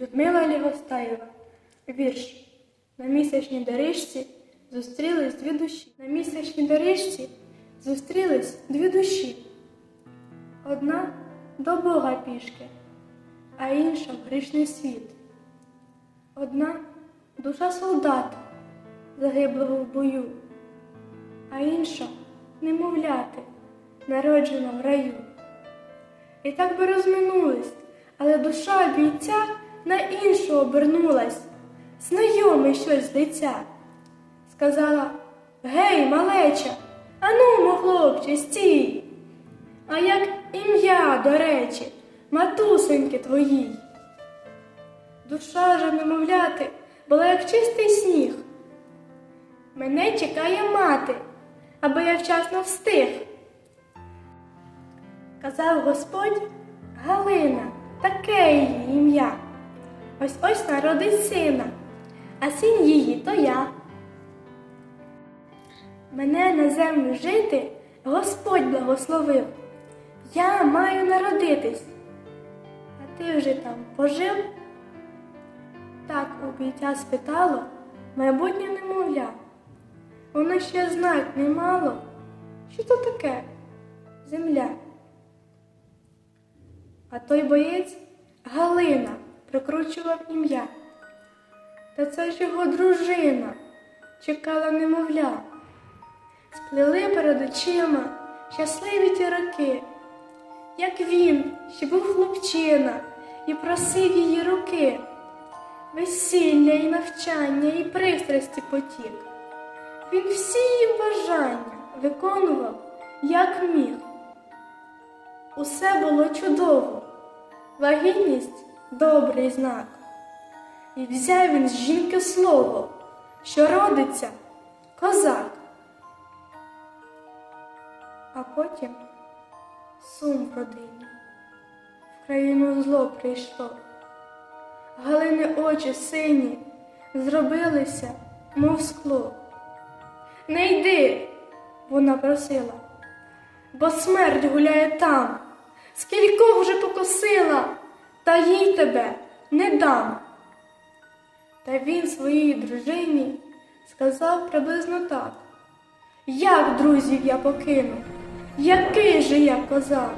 Людмила Лігостаєва. Вірш. На місячній доріжці зустрілись дві душі. На місячній доріжці зустрілись дві душі. Одна до Бога пішки, а інша в грішний світ. Одна душа солдата, загиблого в бою, а інша немовляти, народжена в раю. І так би розминулись, але душа бійця на іншу обернулась, знайомий щось лиця. Сказала Гей, малеча, анумо, хлопче, стій. А як ім'я, до речі, матусеньки твоїй. Душа же немовляти була як чистий сніг. Мене чекає мати, аби я вчасно встиг. Казав Господь Галина, таке її ім'я. Ось ось народить сина, а син її то я. Мене на землю жити Господь благословив. Я маю народитись. А ти вже там пожив? Так у бійця спитало майбутнє немовля. Воно ще знать не мало, що то таке земля. А той боєць Галина прикручував ім'я. Та це ж його дружина чекала немовля. Сплели перед очима щасливі ті роки, як він ще був хлопчина і просив її руки, весілля і навчання, і пристрасті потік. Він всі її бажання виконував, як міг. Усе було чудово, вагітність добрий знак. І взяв він з жінки слово, що родиться козак. А потім сум в родині, в країну зло прийшло. Галини очі сині зробилися, мов скло. Не йди, вона просила, бо смерть гуляє там, скількох вже покосила, та їй тебе не дам. Та він своїй дружині сказав приблизно так. Як друзів я покину, який же я козак?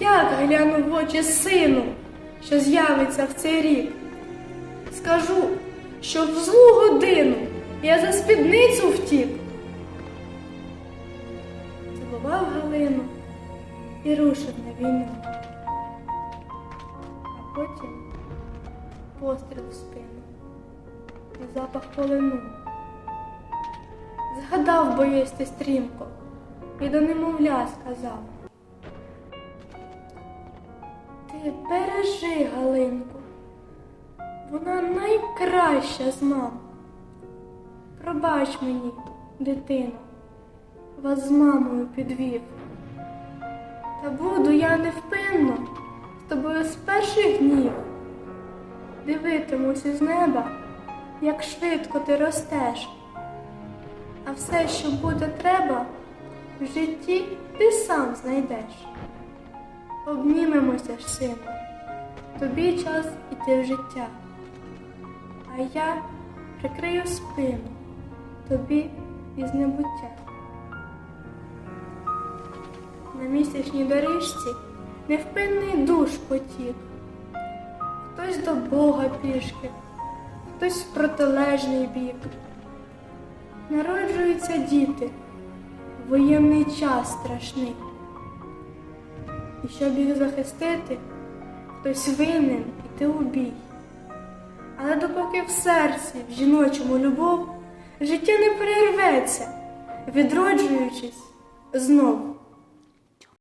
Як гляну в очі сину, що з'явиться в цей рік? Скажу, що в злу годину я за спідницю втік. Цілував Галину і рушив на війну. Потім постріл в спину і запах полину. Згадав боєць стрімко і до немовля сказав. Ти бережи Галинку, вона найкраща з мам. Пробач мені, дитино, вас з мамою підвів. Та буду я невпинно з тобою з перших днів. Дивитимусь із неба, як швидко ти ростеш. А все, що буде треба, в житті ти сам знайдеш. Обнімемося ж, сину, тобі час іти в життя, а я прикрию спину тобі із небуття. На місячній доріжці невпинний душ потік, хтось до Бога пішки, хтось в протилежний бік. Народжуються діти, воєнний час страшний. І щоб їх захистити, хтось винен іти у бій. Але допоки в серці, в жіночому любов, життя не перерветься, відроджуючись знов